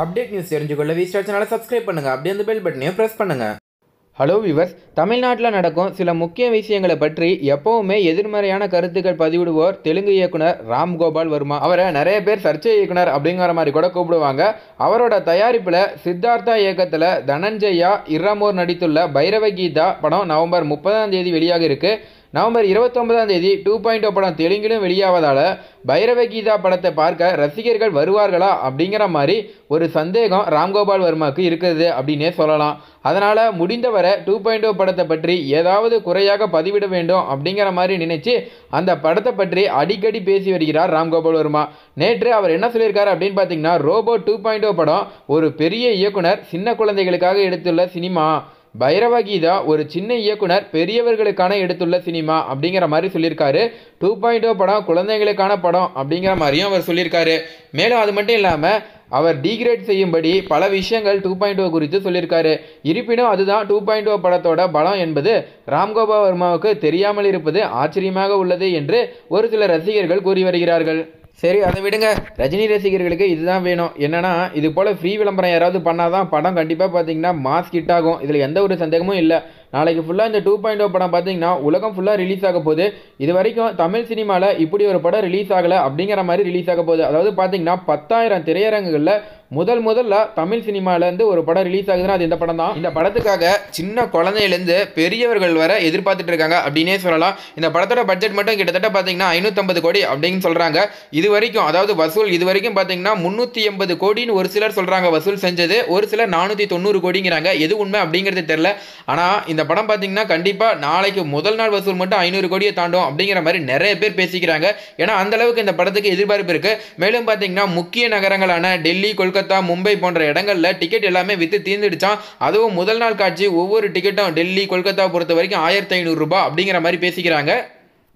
Update news தெரிஞ்சுக்கொள்ள V star சேனலை subscribe பண்ணுங்கள் அப்படியே அந்த பெல் பட்டனையும் ப்ரெஸ் பண்ணுங்கள் ஹலோ விவர்ஸ் தமிழ்நாட்டில் நடக்கும் சில முக்கிய விஷயங்களை பற்றி எப்போவுமே எதிர்மறையான கருத்துக்கள் பதிவிடுவோர் தெலுங்கு இயக்குனர் ராம் கோபால் வர்மா. அவரை நிறைய பேர் சர்ச்சை இயக்குனர் அப்படிங்கிற மாதிரி கூட கூப்பிடுவாங்க. அவரோட தயாரிப்பில் சித்தார்த்தா இயக்கத்தில் தனஞ்சயா இராமோர் நடித்துள்ள பைரவ கீதா படம் நவம்பர் முப்பதாம் தேதி வெளியாக இருக்குது நவம்பர் இருபத்தொன்பதாம் தேதி டூ பாயிண்ட் படம் தெலுங்கிலும் வெளியாவதால் பைரவ கீதா படத்தை பார்க்க ரசிகர்கள் வருவார்களா அப்படிங்கிற மாதிரி ஒரு சந்தேகம் ராம்கோபால் வர்மாவுக்கு இருக்குது அப்படின்னே சொல்லலாம். அதனால் முடிந்தவரை டூ பாயிண்ட் படத்தை பற்றி ஏதாவது குறையாக பதிவிட வேண்டும் அப்படிங்கிற மாதிரி நினைச்சு அந்த படத்தை பற்றி அடிக்கடி பேசி வருகிறார் ராம்கோபால் வர்மா. நேற்று அவர் என்ன சொல்லியிருக்காரு அப்படின்னு பார்த்தீங்கன்னா ரோபோ டூ பாயிண்ட் படம் ஒரு பெரிய இயக்குனர் சின்ன குழந்தைகளுக்காக எடுத்துள்ள சினிமா. பைரவ கீதா ஒரு சின்ன இயக்குனர் பெரியவர்களுக்கான எடுத்துள்ள சினிமா அப்படிங்கிற மாதிரி சொல்லியிருக்காரு. டூ பாயிண்ட் ஓ படம் குழந்தைகளுக்கான படம் அப்படிங்கிற மாதிரியும் அவர் சொல்லியிருக்காரு. மேலும் அது மட்டும் இல்லாமல் அவர் டீக்ரேட் செய்யும்படி பல விஷயங்கள் டூ பாயிண்ட் ஓ குறித்து சொல்லியிருக்காரு. இருப்பினும் அதுதான் டூ பாயிண்ட் ஓ படத்தோட பலம் என்பது ராம்கோபால் வர்மாவுக்கு தெரியாமல் இருப்பது ஆச்சரியமாக உள்ளது என்று ஒரு சில ரசிகர்கள் கூறி வருகிறார்கள். சரி அதை விடுங்க. ரஜினி ரசிகர்களுக்கு இதுதான் வேணும். என்னன்னா இது போல் ஃப்ரீ விளம்பரம் யாராவது பண்ணாதான் படம் கண்டிப்பாக பார்த்தீங்கன்னா மாஸ் ஹிட் ஆகும். இதில் எந்த ஒரு சந்தேகமும் இல்லை. நாளைக்கு ஃபுல்லாக இந்த டூ பாயிண்ட் ஓ படம் பார்த்தீங்கன்னா உலகம் ஃபுல்லாக ரிலீஸ் ஆக போகுது. இது வரைக்கும் தமிழ் சினிமாவில் இப்படி ஒரு படம் ரிலீஸ் ஆகலை அப்படிங்கிற மாதிரி ரிலீஸ் ஆக போகுது. அதாவது பார்த்தீங்கன்னா பத்தாயிரம் திரையரங்குகளில் முதல் முதல்ல தமிழ் சினிமாவிலேருந்து ஒரு படம் ரிலீஸ் ஆகுதுன்னா அது இந்த படம் தான். இந்த படத்துக்காக சின்ன குழந்தையிலேருந்து பெரியவர்கள் வர எதிர்பார்த்துட்டு இருக்காங்க அப்படின்னே சொல்லலாம். இந்த படத்தோட பட்ஜெட் மட்டும் கிட்டத்தட்ட பார்த்தீங்கன்னா ஐநூற்றம்பது கோடி அப்படின்னு சொல்கிறாங்க இது வரைக்கும் அதாவது வசூல் இது வரைக்கும் பார்த்தீங்கன்னா முந்நூற்றி எண்பது கோடின்னு ஒரு சிலர் சொல்கிறாங்க வசூல் செஞ்சது. ஒரு சிலர் நானூற்றி தொண்ணூறு கோடிங்கிறாங்க. எது உண்மை அப்படிங்கிறது தெரில ஆனால் இந்த படம் பார்த்தீங்கன்னா கண்டிப்பாக நாளைக்கு முதல் நாள் வசூல் மட்டும் ஐநூறு கோடியை தாண்டும் அப்படிங்கிற மாதிரி நிறைய பேர் பேசிக்கிறாங்க. ஏன்னா அந்த அளவுக்கு இந்த படத்துக்கு எதிர்பார்ப்பு இருக்குது மேலும் பார்த்தீங்கன்னா முக்கிய நகரங்களான டெல்லி கொல்கத்தா மும்பை போன்ற இடங்களில் டிக்கெட் எல்லாமே விற்று தீர்ந்துடுச்சான் அதுவும் முதல் நாள் காட்சி ஒவ்வொரு டிக்கெட்டும் டெல்லி கொல்கத்தா பொறுத்த வரைக்கும் ஆயிரத்தி ஐநூறுரூபா அப்படிங்கிற மாதிரி பேசிக்கிறாங்க.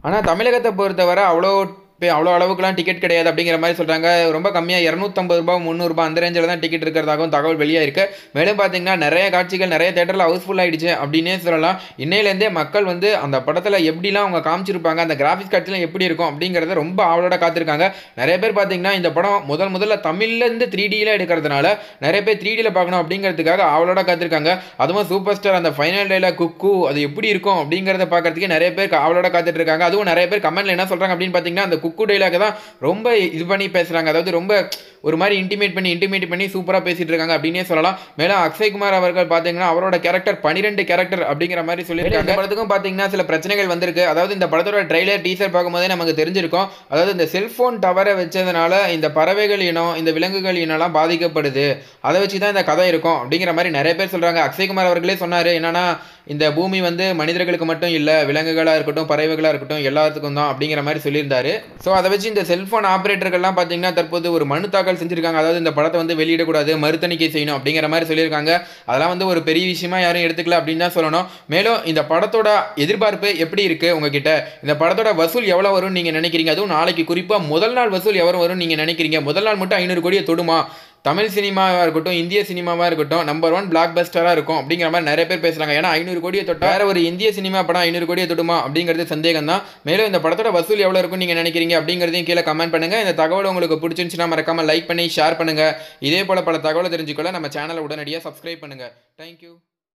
ஆனால் தமிழகத்தை பொறுத்தவரை அவ்வளோ இப்போ அவ்வளோ அளவுக்குலாம் டிக்கெட் கிடையாது அப்படிங்கிற மாதிரி சொல்கிறாங்க ரொம்ப கம்மியாக இரநூத்தம்பது ரூபா முந்நூறுபா அந்த ரேஞ்சில் தான் டிக்கெட் இருக்கிறதாகவும் தகவல் வெளியாக இருக்குது மேலும் பார்த்தீங்கன்னா நிறைய காட்சிகள் நிறைய தேட்டரில் ஹவுஸ்ஃபுல் ஆகிடுச்சு அப்படின்னே சொல்லலாம். இன்னையிலேருந்தே மக்கள் வந்து அந்த படத்தில் எப்படிலாம் அவங்க காமிச்சிருப்பாங்க அந்த கிராஃபிக்ஸ் காட்சிலாம் எப்படி இருக்கும் அப்படிங்கிறத ரொம்ப ஆவலோட காத்திருக்காங்க. நிறைய பேர் பார்த்தீங்கன்னா இந்த படம் முதல் முதல்ல தமிழ்லேருந்து த்ரீ டியில் எடுக்கிறதுனால நிறைய பேர் த்ரீ டியில் பார்க்கணும் அப்படிங்கிறதுக்காக ஆவலோட காத்திருக்காங்க. அதுவும் சூப்பர் ஸ்டார் அந்த ஃபைனல் டேல குக்கு அது எப்படி இருக்கும்? அப்படிங்கிறத பார்க்கறதுக்கு நிறைய பேர் ஆவலோட காத்துட்டு இருக்காங்க. அதுவும் நிறைய பேர் கமெண்ட்ல என்ன சொல்கிறாங்க அப்படின்னு பார்த்தீங்கன்னா அந்த குக்கு டைலாக் தான் ரொம்ப இது பண்ணி பேசுகிறாங்க அதாவது ரொம்ப ஒரு மாதிரி இன்டிமேட் பண்ணி இன்டிமேட் பண்ணி சூப்பராக பேசிட்டு இருக்காங்க அப்படின்னே சொல்லலாம். மேலும் அக்ஷய்குமார் அவர்கள் பார்த்தீங்கன்னா அவரோட கேரக்டர் பன்னிரெண்டு கேரக்டர் அப்படிங்கிற மாதிரி சொல்லியிருக்காங்க. இந்த படத்துக்கும் பார்த்தீங்கன்னா சில பிரச்சனைகள் வந்திருக்கு. அதாவது இந்த படத்தோட ட்ரைலர் டீசர் பார்க்கும்போதே நமக்கு தெரிஞ்சிருக்கும். அதாவது இந்த செல்ஃபோன் டவரை வச்சதுனால இந்த பறவைகள் இனம் இந்த விலங்குகள் இனம்லாம் பாதிக்கப்படுது. அதை வச்சு தான் இந்த கதை இருக்கும் அப்படிங்கிற மாதிரி நிறைய பேர் சொல்கிறாங்க அக்ஷய்குமார் அவர்களே சொன்னார் என்னன்னா இந்த பூமி வந்து மனிதர்களுக்கு மட்டும் இல்லை விலங்குகளாக இருக்கட்டும் பறவைகளாக இருக்கட்டும் எல்லாத்துக்கும் தான் அப்படிங்கிற மாதிரி சொல்லியிருந்தாரு. ஸோ அதை வச்சு இந்த செல்ஃபோன் ஆப்ரேட்டர்கள்லாம் பார்த்தீங்கன்னா தற்போது ஒரு மனு தாக்கல் செஞ்சுருக்காங்க. அதாவது இந்த படத்தை வந்து வெளியிடக்கூடாது மறுத்தணிக்கை செய்யணும் அப்படிங்கிற மாதிரி சொல்லியிருக்காங்க. அதெல்லாம் வந்து ஒரு பெரிய விஷயமா யாரும் எடுத்துக்கல அப்படின்னு தான் சொல்லணும். மேலும் இந்த படத்தோட எதிர்பார்ப்பு எப்படி இருக்குது உங்ககிட்ட? இந்த படத்தோட வசூல் எவ்வளோ வரும்னு நீங்கள் நினைக்கிறீங்க? அதுவும் நாளைக்கு குறிப்பாக முதல் நாள் வசூல் எவ்வளோ வரும்னு நீங்கள் நினைக்கிறீங்க? முதல் நாள் மட்டும் ஐநூறு கோடியை தொடுமா? தமிழ் சினிமாவாக இருக்கட்டும் இந்திய சினிமாவாக இருக்கட்டும் நம்பர் ஒன் பிளாக் பஸ்டராக இருக்கும் அப்படிங்கிற மாதிரி நிறைய பேர் பேசுகிறாங்க ஏன்னா ஐநூறு கோடியை தொட்டா வேறு ஒரு இந்திய சினிமா படம் ஐநூறு கோடியை தொடுமா அப்படிங்கிறது சந்தேகம் தான் மேலும் இந்த படத்தோட வசூல் எவ்வளோ இருக்கும் நீங்கள் நினைக்கிறீங்க அப்படிங்கிறதையும் கீழே கமெண்ட் பண்ணுங்கள் இந்த தகவல் உங்களுக்கு பிடிச்சிருந்துச்சுன்னா மறக்காமல் லைக் பண்ணி ஷேர் பண்ணுங்கள் இதே போல் பல தகவலை தெரிஞ்சுக்கொள்ள நம்ம சேனலை உடனடியாக சப்ஸ்கிரைப் பண்ணுங்கள் தேங்க்யூ